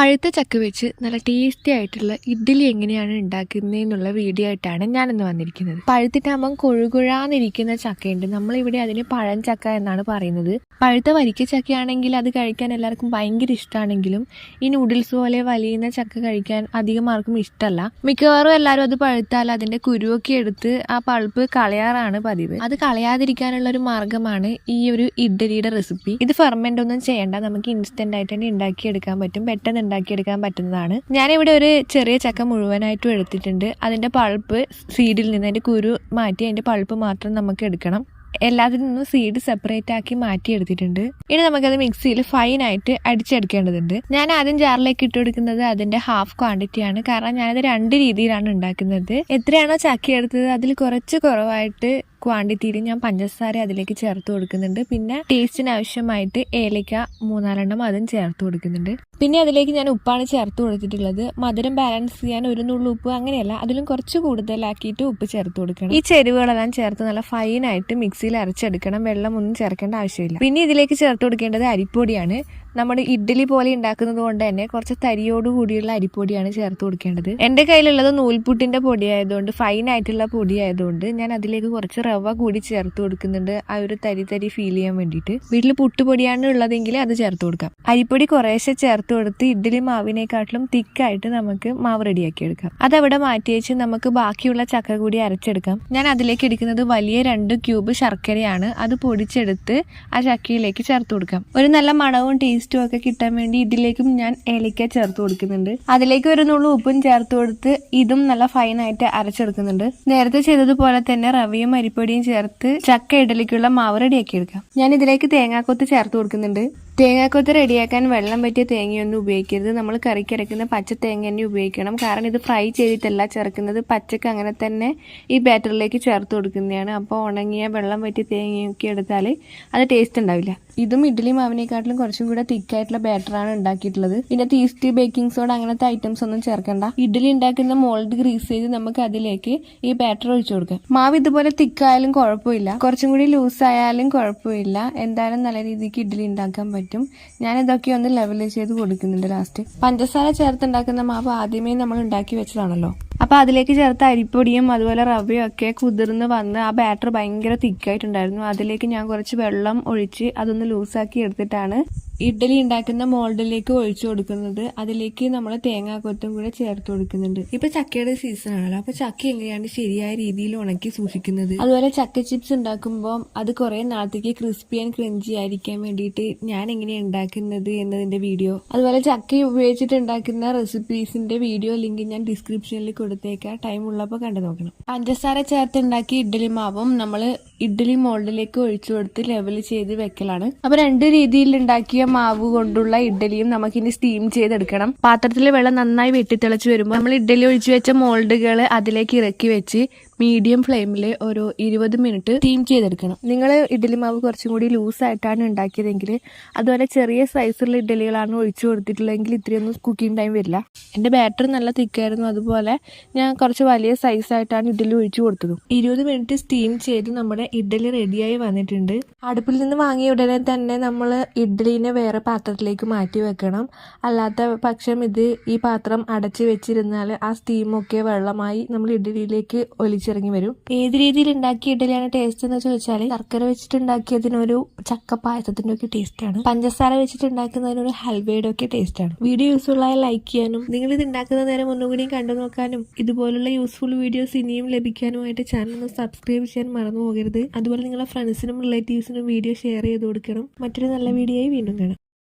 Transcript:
പഴുത്ത ചക്ക വെച്ച് നല്ല ടേസ്റ്റി ആയിട്ടുള്ള ഇഡ്ഡലി എങ്ങനെയാണ് ഉണ്ടാക്കുന്നതെന്നുള്ള വീഡിയോ ആയിട്ടാണ് ഞാനിന്ന് വന്നിരിക്കുന്നത്. പഴുത്തിട്ടാകുമ്പം കൊഴുകുഴാന്നിരിക്കുന്ന ചക്കയുണ്ട്. നമ്മളിവിടെ അതിന് പഴം ചക്ക എന്നാണ് പറയുന്നത്. പഴുത്ത വരിക്ക ചക്കയാണെങ്കിൽ അത് കഴിക്കാൻ എല്ലാവർക്കും ഭയങ്കര ഇഷ്ടമാണെങ്കിലും ഈ നൂഡിൽസ് പോലെ വലിയുന്ന ചക്ക കഴിക്കാൻ അധികം ആർക്കും ഇഷ്ടമല്ല മിക്കവാറും എല്ലാവരും അത് പഴുത്താൽ അതിന്റെ കുരുവൊക്കെ എടുത്ത് ആ പൾപ്പ് കളയാറാണ് പതിവ്. അത് കളയാതിരിക്കാനുള്ള ഒരു മാർഗമാണ് ഈ ഒരു ഇഡ്ഡലിയുടെ റെസിപ്പി ഇത് ഫെർമെന്റ് ഒന്നും ചെയ്യേണ്ട. നമുക്ക് ഇൻസ്റ്റന്റ് ആയിട്ട് തന്നെ ഉണ്ടാക്കിയെടുക്കാൻ പറ്റും. പെട്ടെന്ന് ഉണ്ടാക്കിയെടുക്കാൻ പറ്റുന്നതാണ്. ഞാനിവിടെ ഒരു ചെറിയ ചക്ക മുഴുവനായിട്ടും എടുത്തിട്ടുണ്ട്. അതിന്റെ പൾപ്പ് സീഡിൽ നിന്ന് അതിന്റെ കുരു മാറ്റി അതിന്റെ പൾപ്പ് മാത്രം നമുക്ക് എടുക്കണം. എല്ലാത്തിൽ നിന്നും സീഡ് സെപ്പറേറ്റ് ആക്കി മാറ്റി എടുത്തിട്ടുണ്ട്. ഇനി നമുക്കത് മിക്സിയിൽ ഫൈൻ ആയിട്ട് അടിച്ചെടുക്കേണ്ടതുണ്ട്. ഞാൻ ആദ്യം ജാറിലേക്ക് ഇട്ട് കൊടുക്കുന്നത് അതിന്റെ ഹാഫ് ക്വാണ്ടിറ്റി ആണ്. കാരണം ഞാനത് രണ്ട് രീതിയിലാണ് ഉണ്ടാക്കുന്നത്. എത്രയാണോ ചക്കി എടുത്തത് അതിൽ കുറച്ച് കുറവായിട്ട് ക്വാണ്ടിറ്റിയിൽ ഞാൻ പഞ്ചസാര അതിലേക്ക് ചേർത്ത് കൊടുക്കുന്നുണ്ട്. പിന്നെ ടേസ്റ്റിന് ആവശ്യമായിട്ട് ഏലയ്ക്ക മൂന്നാലെണ്ണം അതും ചേർത്ത് കൊടുക്കുന്നുണ്ട്. പിന്നെ അതിലേക്ക് ഞാൻ ഉപ്പാണ് ചേർത്ത് കൊടുത്തിട്ടുള്ളത്. മധുരം ബാലൻസ് ചെയ്യാൻ ഒരു നുള്ളു ഉപ്പ് അങ്ങനെയല്ല അതിലും കുറച്ച് കൂടുതലാക്കിയിട്ട് ഉപ്പ് ചേർത്ത് കൊടുക്കണം. ഈ ചേരുവകളെല്ലാം ചേർത്ത് നല്ല ഫൈനായിട്ട് മിക്സിയിൽ അരച്ചെടുക്കണം. വെള്ളം ഒന്നും ചേർക്കേണ്ട ആവശ്യമില്ല. പിന്നെ ഇതിലേക്ക് ചേർത്ത് കൊടുക്കേണ്ടത് അരിപ്പൊടിയാണ്. നമ്മുടെ ഇഡ്ഡലി പോലെ ഉണ്ടാക്കുന്നത് കൊണ്ട് തന്നെ കുറച്ച് തരിയോട് കൂടിയുള്ള അരിപ്പൊടിയാണ് ചേർത്ത് കൊടുക്കേണ്ടത്. എന്റെ കയ്യിലുള്ളത് നൂൽപുട്ടിന്റെ പൊടി ആയതുകൊണ്ട് ഫൈൻ ആയിട്ടുള്ള പൊടി ആയതുകൊണ്ട് ഞാൻ അതിലേക്ക് കുറച്ച് റവ കൂടി ചേർത്ത് കൊടുക്കുന്നുണ്ട്. ആ ഒരു തരി തരി ഫീൽ ചെയ്യാൻ വേണ്ടിയിട്ട്. വീട്ടിൽ പുട്ടുപൊടിയാണ് ഉള്ളതെങ്കിൽ അത് ചേർത്ത് കൊടുക്കാം. അരിപ്പൊടി കുറേശ്ശെ ചേർത്ത് കൊടുത്ത് ഇഡ്ഡലി മാവിനെക്കാട്ടിലും തിക്കായിട്ട് നമുക്ക് മാവ് റെഡിയാക്കി എടുക്കാം. അതവിടെ മാറ്റി വെച്ച് നമുക്ക് ബാക്കിയുള്ള ചക്ക കൂടി അരച്ചെടുക്കാം. ഞാൻ അതിലേക്ക് എടുക്കുന്നത് വലിയ രണ്ട് ക്യൂബ് ശർക്കരയാണ്. അത് പൊടിച്ചെടുത്ത് ആ ചക്കയിലേക്ക് ചേർത്ത് കൊടുക്കാം. ഒരു നല്ല മണവും ഒക്കെ കിട്ടാൻ വേണ്ടി ഇതിലേക്കും ഞാൻ ഏലക്ക ചേർത്ത് കൊടുക്കുന്നുണ്ട്. അതിലേക്ക് ഒരു നുള്ളു ഉപ്പും ചേർത്ത് കൊടുത്ത് ഇതും നല്ല ഫൈനായിട്ട് അരച്ചെടുക്കുന്നുണ്ട്. നേരത്തെ ചെയ്തതുപോലെ തന്നെ റവയും അരിപ്പൊടിയും ചേർത്ത് ചക്ക ഇഡലിക്കുള്ള മാവ് റെഡിയാക്കി എടുക്കാം ഞാൻ ഇതിലേക്ക് തേങ്ങാക്കൊത്ത് ചേർത്ത് കൊടുക്കുന്നുണ്ട്. തേങ്ങാക്കൊത്ത് റെഡിയാക്കാൻ വെള്ളം പറ്റിയ തേങ്ങയൊന്നും ഉപയോഗിക്കരുത്. നമ്മൾ കറിക്ക് അരക്കുന്ന പച്ച തേങ്ങ തന്നെ ഉപയോഗിക്കണം. കാരണം ഇത് ഫ്രൈ ചെയ്തിട്ടല്ല ചേർക്കുന്നത്. പച്ചക്ക് അങ്ങനെ തന്നെ ഈ ബാറ്ററിലേക്ക് ചേർത്ത് കൊടുക്കുന്നതാണ്. അപ്പോൾ ഉണങ്ങിയ വെള്ളം പറ്റിയ തേങ്ങയൊക്കെ എടുത്താൽ അത് ടേസ്റ്റ് ഉണ്ടാവില്ല. ഇതും ഇഡ്ഡലി മാവിനെക്കാട്ടിലും കുറച്ചും കൂടെ തിക്കായിട്ടുള്ള ബാറ്ററാണ് ഉണ്ടാക്കിയിട്ടുള്ളത്. പിന്നെ തീസ്റ്റ് ബേക്കിംഗ് സോഡ അങ്ങനത്തെ ഐറ്റംസ് ഒന്നും ചേർക്കണ്ട. ഇഡ്ഡലി ഉണ്ടാക്കുന്ന മോൾഡ് ഗ്രീസ് ചെയ്ത് നമുക്ക് അതിലേക്ക് ഈ ബാറ്റർ ഒഴിച്ചു കൊടുക്കാം. മാവ് ഇതുപോലെ തിക്കായാലും കുഴപ്പമില്ല. കുറച്ചും കൂടി ലൂസ് ആയാലും കുഴപ്പമില്ല. എന്തായാലും നല്ല രീതിക്ക് ഇഡ്ഡലി ഉണ്ടാക്കാൻ പറ്റും. ഞാൻ ഇതൊക്കെ ഒന്ന് ലെവൽ ചെയ്ത് കൊടുക്കുന്നുണ്ട് ലാസ്റ്റ് പഞ്ചസാര ചേർത്തുണ്ടാക്കുന്ന മാവ് ആദ്യമേ നമ്മൾ ഉണ്ടാക്കി വെച്ചതാണല്ലോ. അപ്പോൾ അതിലേക്ക് ചേർത്ത അരിപ്പൊടിയും അതുപോലെ റവയും ഒക്കെ കുതിർന്ന് വന്ന് ആ ബാറ്റർ ഭയങ്കര തിക്കായിട്ടുണ്ടായിരുന്നു അതിലേക്ക് ഞാൻ കുറച്ച് വെള്ളം ഒഴിച്ച് അതൊന്ന് ലൂസാക്കി എടുത്തിട്ടാണ് ഇഡ്ഡലി ഉണ്ടാക്കുന്ന മോൾഡിലേക്ക് ഒഴിച്ചു കൊടുക്കുന്നത് അതിലേക്ക് നമ്മൾ തേങ്ങാക്കൊത്തും കൂടെ ചേർത്ത് കൊടുക്കുന്നുണ്ട്. ഇപ്പൊ ചക്കയുടെ സീസൺ ആണല്ലോ. അപ്പൊ ചക്ക എങ്ങനെയാണ് ശരിയായ രീതിയിൽ ഉണക്കി സൂക്ഷിക്കുന്നത്? അതുപോലെ ചക്ക ചിപ്സ് ഉണ്ടാക്കുമ്പോൾ അത് കുറെ നാളത്തേക്ക് ക്രിസ്പി ആൻഡ് ക്രഞ്ചി ആയിരിക്കാൻ വേണ്ടിയിട്ട് ഞാൻ എങ്ങനെയാണ് ഉണ്ടാക്കുന്നത് എന്നതിന്റെ വീഡിയോ അതുപോലെ ചക്ക ഉപയോഗിച്ചിട്ട് ഉണ്ടാക്കുന്ന റെസിപ്പീസിന്റെ വീഡിയോ ലിങ്ക് ഞാൻ ഡിസ്ക്രിപ്ഷനിൽ കൊടുത്തേക്കാം. ടൈം ഉള്ളപ്പോൾ കണ്ടു നോക്കണം. പഞ്ചസാര ചേർത്ത് ഉണ്ടാക്കിയ ഇഡ്ഡലി മാവും നമ്മൾ ഇഡ്ഡലി മോൾഡിലേക്ക് ഒഴിച്ചു കൊടുത്ത് ലെവൽ ചെയ്ത് വെക്കലാണ്. അപ്പൊ രണ്ട് രീതിയിൽ ഉണ്ടാക്കിയ മാവ് കൊണ്ടുള്ള ഇഡ്ഡലിയും നമുക്കിനി സ്റ്റീം ചെയ്തെടുക്കണം. പാത്രത്തിൽ വെള്ളം നന്നായി വെട്ടിത്തിളച്ച് വരുമ്പോൾ നമ്മൾ ഇഡ്ഡലി ഒഴിച്ചു വെച്ച മോൾഡുകൾ അതിലേക്ക് ഇറക്കി വെച്ച് മീഡിയം ഫ്ലെയിമിൽ ഒരു ഇരുപത് മിനിറ്റ് സ്റ്റീം ചെയ്തെടുക്കണം. നിങ്ങൾ ഇഡ്ഡലി മാവ് കുറച്ചും കൂടി ലൂസായിട്ടാണ് ഉണ്ടാക്കിയതെങ്കിൽ അതുപോലെ ചെറിയ സൈസുള്ള ഇഡ്ഡലികളാണ് ഒഴിച്ചു കൊടുത്തിട്ടുള്ളതെങ്കിൽ ഇത്രയൊന്നും കുക്കിംഗ് ടൈം വരില്ല. എന്റെ ബാറ്റർ നല്ല തിക്കായിരുന്നു അതുപോലെ ഞാൻ കുറച്ച് വലിയ സൈസായിട്ടാണ് ഇഡ്ഡലി ഒഴിച്ചു കൊടുത്തത്. ഇരുപത് മിനിറ്റ് സ്റ്റീം ചെയ്ത് നമ്മുടെ ഇഡ്ഡലി റെഡിയായി വന്നിട്ടുണ്ട്. അടുപ്പിൽ നിന്ന് വാങ്ങിയ ഉടനെ തന്നെ നമ്മൾ ഇഡ്ഡലിനെ വേറെ പാത്രത്തിലേക്ക് മാറ്റി വെക്കണം. അല്ലാത്ത പക്ഷം ഇത് ഈ പാത്രം അടച്ച് വെച്ചിരുന്നാൽ ആ സ്റ്റീമൊക്കെ വെള്ളമായി നമ്മൾ ഇഡ്ഡലിയിലേക്ക് ഒലിച്ചിറങ്ങി വരും. ഏത് രീതിയിൽ ഉണ്ടാക്കിയ ഇഡലിയാണ് ടേസ്റ്റ് എന്ന് ചോദിച്ചാൽ ശർക്കര വെച്ചിട്ട് ഉണ്ടാക്കിയതിനൊരു ചക്ക പായസത്തിന്റെ ഒക്കെ ടേസ്റ്റ് ആണ്. പഞ്ചസാര വെച്ചിട്ട് ഉണ്ടാക്കുന്നതിനൊരു ഹൽവയുടെ ഒക്കെ ടേസ്റ്റ് ആണ്. വീഡിയോ യൂസ്ഫുൾ ആയ ലൈക്ക് ചെയ്യാനും നിങ്ങൾ ഇത് ഉണ്ടാക്കുന്ന നേരം ഒന്നുകൂടിയും കണ്ടു നോക്കാനും ഇതുപോലുള്ള യൂസ്ഫുൾ വീഡിയോസ് ഇനിയും ലഭിക്കാനുമായിട്ട് ചാനൽ ഒന്ന് സബ്സ്ക്രൈബ് ചെയ്യാൻ മറന്നു പോകരുത്. അതുപോലെ നിങ്ങളുടെ ഫ്രണ്ട്സിനും റിലേറ്റീവ്സിനും വീഡിയോ ഷെയർ ചെയ്ത് കൊടുക്കണം. മറ്റൊരു നല്ല വീഡിയോയായി വീണ്ടും കാണാം.